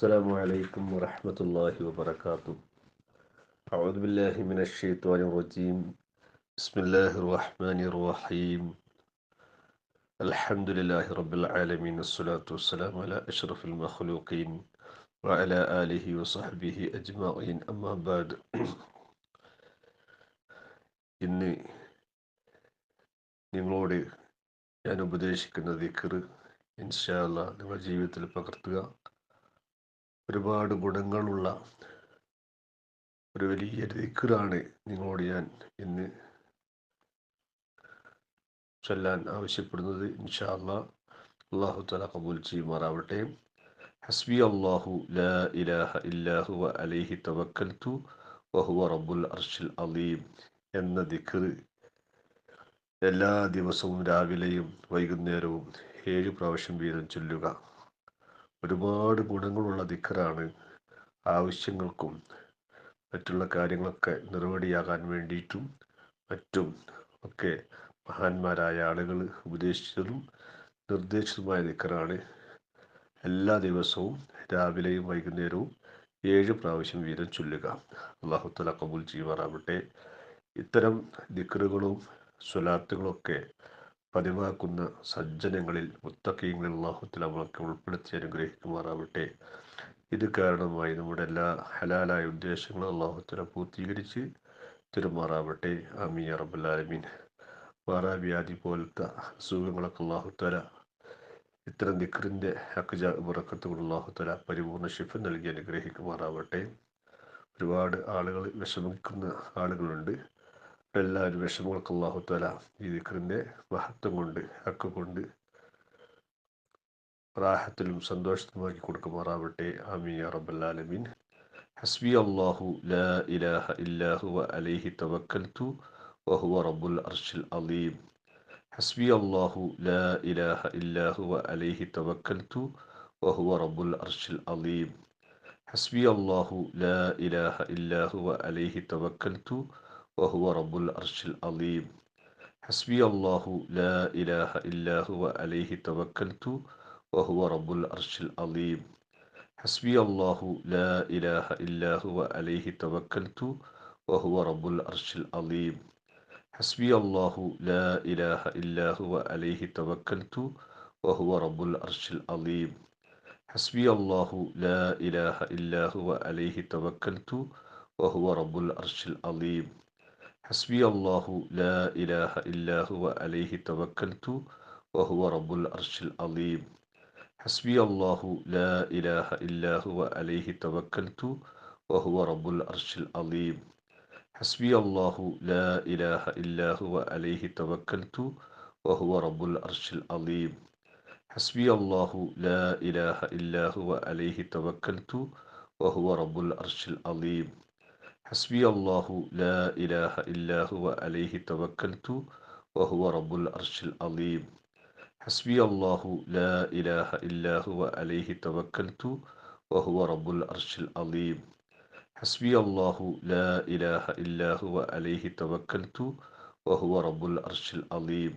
السلام عليكم ورحمة الله وبركاته أعوذ بالله من الشيطان الرجيم بسم الله الرحمن الرحيم الحمد لله رب العالمين الصلاة والسلام على أشرف المخلوقين وعلى آله وصحبه أجمعين أما بعد ഇന്ന് നിങ്ങളോട് ഞാൻ ഉപദേശിക്കുന്ന ദിക്കറ് ഇൻഷാല്ല നിങ്ങളുടെ ജീവിതത്തിൽ പകർത്തുക ഒരുപാട് ഗുണങ്ങളുള്ള ഒരു വലിയ ദിക്കറാണ് നിങ്ങളോട് ഞാൻ ഇന്ന് ചൊല്ലാൻ ആവശ്യപ്പെടുന്നത്. ഇൻഷാല്ല അള്ളാഹു തല കബൂൽ ചെയ്യുമാറാവട്ടെ. ഹസ്ബി അള്ളാഹു ലാ ഇലാഹ ഇല്ലാഹു വ അലൈഹി തവക്കൽത്തു വഹുവ റബ്ബുൽ അർഷിൽ അലീം എന്ന ദിക്ർ എല്ലാ ദിവസവും രാവിലെയും വൈകുന്നേരവും ഏഴ് പ്രാവശ്യം വീതം ചൊല്ലുക. ഒരുപാട് ഗുണങ്ങളുള്ള ദിക്കറാണ് ആവശ്യങ്ങൾക്കും മറ്റുള്ള കാര്യങ്ങളൊക്കെ നിറവടിയാകാൻ വേണ്ടിയിട്ടും മറ്റും ഒക്കെ മഹാന്മാരായ ആളുകൾ ഉപദേശിച്ചതും നിർദ്ദേശിച്ചതുമായ ദിക്കറാണ്. എല്ലാ ദിവസവും രാവിലെയും വൈകുന്നേരവും ഏഴ് പ്രാവശ്യം വീതം ചൊല്ലുക. അള്ളാഹുത്തല കബൂൽ ചെയ്യുമാറാവട്ടെ. ഇത്തരം ദിക്കറുകളും സ്വലാത്തുകളൊക്കെ പതിവാക്കുന്ന സജ്ജനങ്ങളിൽ മുത്തക്കീങ്ങളിൽ അള്ളാഹുത്തല നമ്മളൊക്കെ ഉൾപ്പെടുത്തി അനുഗ്രഹിക്കുമാറാവട്ടെ. ഇത് കാരണമായി നമ്മുടെ എല്ലാ ഹലാലായ ഉദ്ദേശങ്ങളും അള്ളാഹുത്തല പൂർത്തീകരിച്ച് തിരുമാറാവട്ടെ. അമീ അറബുല്ലാലമീൻ വാറാവ്യാധി പോലത്തെ അസുഖങ്ങളൊക്കെ അള്ളാഹുത്തല ഇത്തരം ദിക്കറിന്റെ അക്കജ ഉറക്കത്തുകൊണ്ട് അള്ളാഹുത്തല പരിപൂർണ ശിഫ നൽകി അനുഗ്രഹിക്കുമാറാവട്ടെ. ഒരുപാട് ആളുകൾ വിഷമിക്കുന്ന ആളുകളുണ്ട്. എല്ലാ വിഷമങ്ങൾക്കും അള്ളാഹുത്തല ഈ ദിക്റിന്റെ മഹത്വം കൊണ്ട് ഹക്ക് കൊണ്ട് പ്രാഹത്തിലും സന്തോഷത്തിലുമാക്കി കൊടുക്കുമാറാവട്ടെ. ആമീൻ യാ ഹസ്ബി അള്ളാഹു ലാ ഇലാഹ ഇല്ലാഹു അലൈഹി തവക്കൽത്തു വഹുവ റബ്ബുൽ അർഷിൽ അലീം. ഹസ്ബി അള്ളാഹു ലാ ഇലാഹ ഇല്ലാഹു അലൈഹി തവക്കൽത്തു വഹു അറബുൽ അർഷിൽ അലീം. ഹസ്ബി അള്ളാഹു لا إله ഇല്ലാഹു هو عليه وهو رب الأرش العظيم. حسبي الله لا إله إلا هو عليه توكلت وهو رب الأرش العظيم. حسبي الله لا إله إلا هو عليه توكلت وهو رب الأرش العظيم. حسبي الله لا إله إلا هو عليه توكلت وهو رب الأرش العظيم. حسبي الله لا إله إلا هو عليه توكلت وهو رب الأرش العظيم. حسبي الله لا إله إلا هو عليه توكلت وهو رب الأرش العظيم. حسبي الله لا إله إلا هو عليه توكلت وهو رب الأرش العظيم. حسبي الله لا إله إلا هو عليه توكلت وهو رب الأرش العظيم. حسبي الله لا إله إلا هو عليه توكلت وهو رب الأرش العظيم. حسبي الله لا إله إلا هو عليه توكلت وهو رب الأرش العظيم. حسبي الله لا إله إلا هو عليه توكلت وهو رب الأرش العظيم. حسبي الله لا إله إلا هو عليه توكلت وهو رب الأرش العظيم.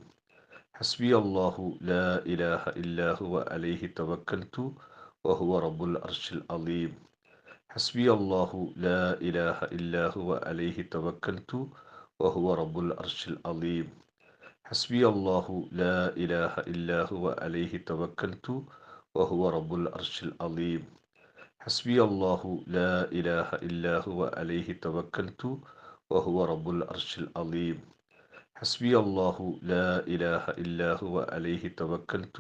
حسبي الله لا إله إلا هو عليه توكلت وهو رب الأرش العظيم. حسبي الله لا إله إلا هو عليه توكلت وهو رب الأرش العظيم. حسبي الله لا إله إلا هو عليه توكلت وهو رب الأرش العظيم. حسبي الله لا إله إلا هو عليه توكلت وهو رب الأرش العظيم. حسبي الله لا إله إلا هو عليه توكلت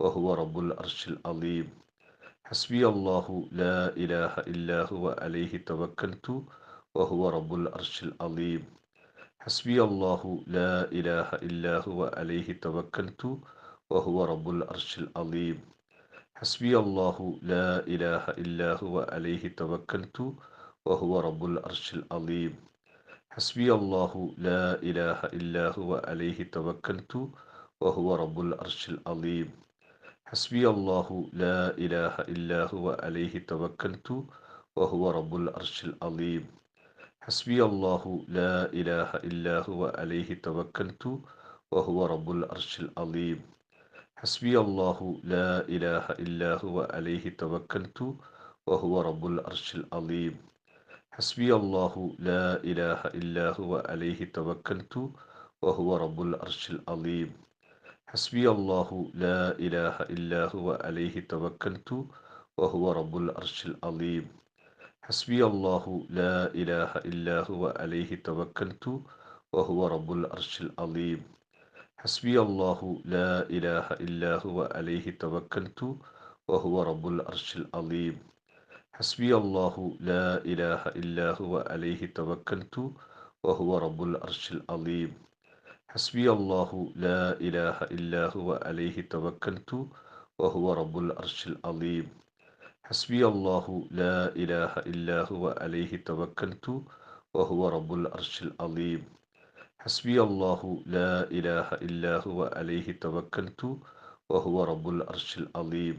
وهو رب الأرش العظيم. حسبي الله لا إله إلا هو عليه توكلت وهو رب الأرش العظيم. حسبي الله لا إله إلا هو عليه توكلت وهو رب الأرش العظيم. حسبي الله لا إله إلا هو عليه توكلت وهو رب الأرش العظيم. حسبي الله لا إله إلا هو عليه توكلت وهو رب الأرش العظيم. حسبي الله لا إله إلا هو عليه توكلت وهو رب الأرش العظيم. حسبي الله لا إله إلا هو عليه توكلت وهو رب الأرش العظيم. حسبي الله لا إله إلا هو عليه توكلت وهو رب الأرش العظيم. حسبي الله لا إله إلا هو عليه توكلت وهو رب الأرش العظيم. حسبي الله لا إله إلا هو عليه توكلت وهو رب العرش العظيم. حسبي الله لا إله إلا هو عليه توكلت وهو رب العرش العظيم. حسبي الله لا إله إلا هو عليه توكلت وهو رب العرش العظيم. حسبي الله لا إله إلا هو عليه توكلت وهو رب العرش العظيم. حسبي الله لا إله إلا هو عليه توكلت وهو رب العرش العظيم. حسبي الله لا إله إلا هو عليه توكلت وهو رب العرش العظيم. حسبي الله لا إله إلا هو عليه توكلت وهو رب العرش العظيم.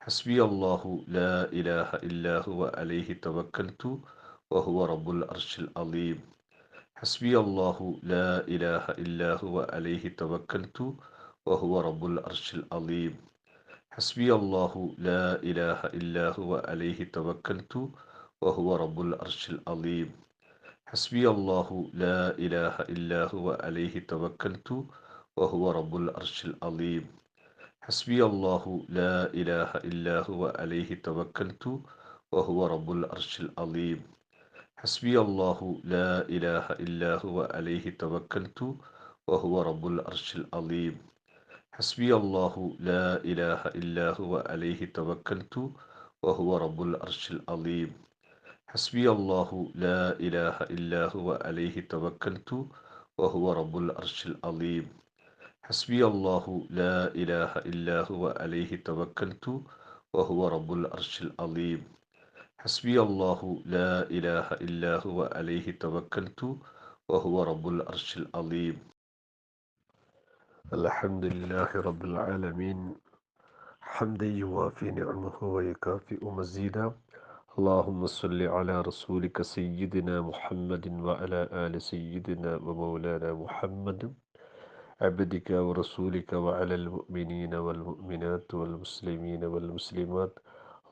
حسبي الله لا إله إلا هو عليه توكلت وهو رب العرش العظيم. حسبي الله لا إله إلا هو عليه توكلت وهو رب العرش العظيم. حسبي الله لا إله إلا هو عليه توكلت وهو رب العرش العظيم. حسبي الله لا إله إلا هو عليه توكلت وهو رب العرش العظيم. حسبي الله لا إله إلا هو عليه توكلت وهو رب العرش العظيم. حسبي الله لا إله إلا هو عليه توكلت وهو رب العرش العظيم. حسبي الله لا إله إلا هو عليه توكلت وهو رب العرش العظيم. حسبي الله لا إله إلا هو عليه توكلت وهو رب العرش العظيم. حسبي الله لا إله إلا هو عليه توكلت وهو رب العرش العظيم. حسبي الله لا إله إلا هو عليه توكلت وهو رب العرش العظيم. الحمد لله رب العالمين. حمدا يوافي نعمه ويكافئ مزيدا. اللهم صل على رسولك سيدنا محمد وعلى آل سيدنا ومولانا محمد. عبدك ورسولك وعلى المؤمنين والمؤمنات والمسلمين والمسلمات.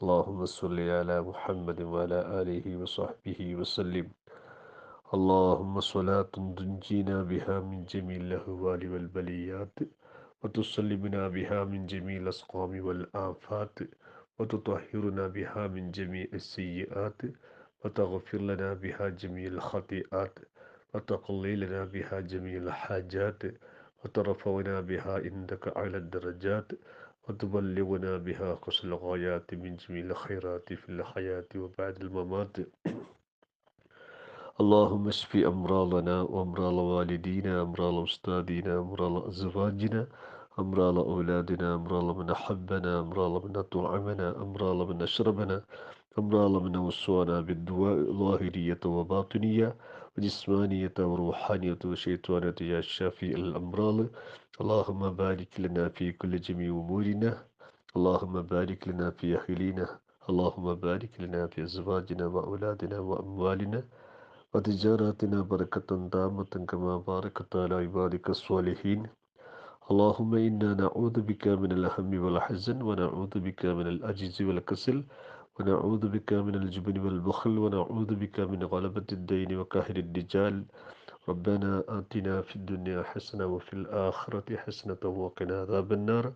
اللهم صل على محمد وعلى آله وصحبه وسلم. اللهم صلاة تنجينا بها من جميع الأهوال والبليات وتسلمنا بها من جميع الأسقام والآفات وتطهرنا بها من جميع السيئات وتغفر لنا بها جميع الخطيئات وتقضي لنا بها جميع الحاجات وترفعنا بها عندك على الدرجات وتبلغنا بها قصر الغايات من جميع الخيرات في الحياة وبعد الممات. اللهم اشف أمراضنا وأمراض والدينا أمراض أستاذنا أمراض أزواجنا أمراض أولادنا أمراض من أحبنا أمراض من أطعمنا أمراض من أشربنا أمراض من وصانا بالدواء ظاهرية وباطنية وجسمانية وروحانية وشيطانية يا شافي الأمراض. اللهم بارك لنا في كل جميع أمورنا. اللهم بارك لنا في أهلنا اللهم بارك لنا في أزواجنا وأولادنا وأموالنا. وتجاراتنا بركة تامة كما باركت على عبادك الصالحين. اللهم إنا نعوذ بك من الهم والحزن ونعوذ بك من العجز والكسل. ونعوذ بك من الجبن والبخل ونعوذ بك من غلبة الدين وقهر الرجال. ربنا آتنا في الدنيا حسنة وفي الآخرة حسنة وقنا عذاب النار.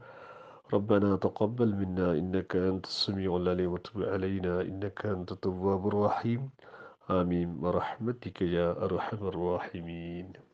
ربنا تقبل منا إنك أنت السميع العليم وتب علينا إنك أنت التواب الرحيم. آمين. برحمتك يا أرحم الراحمين.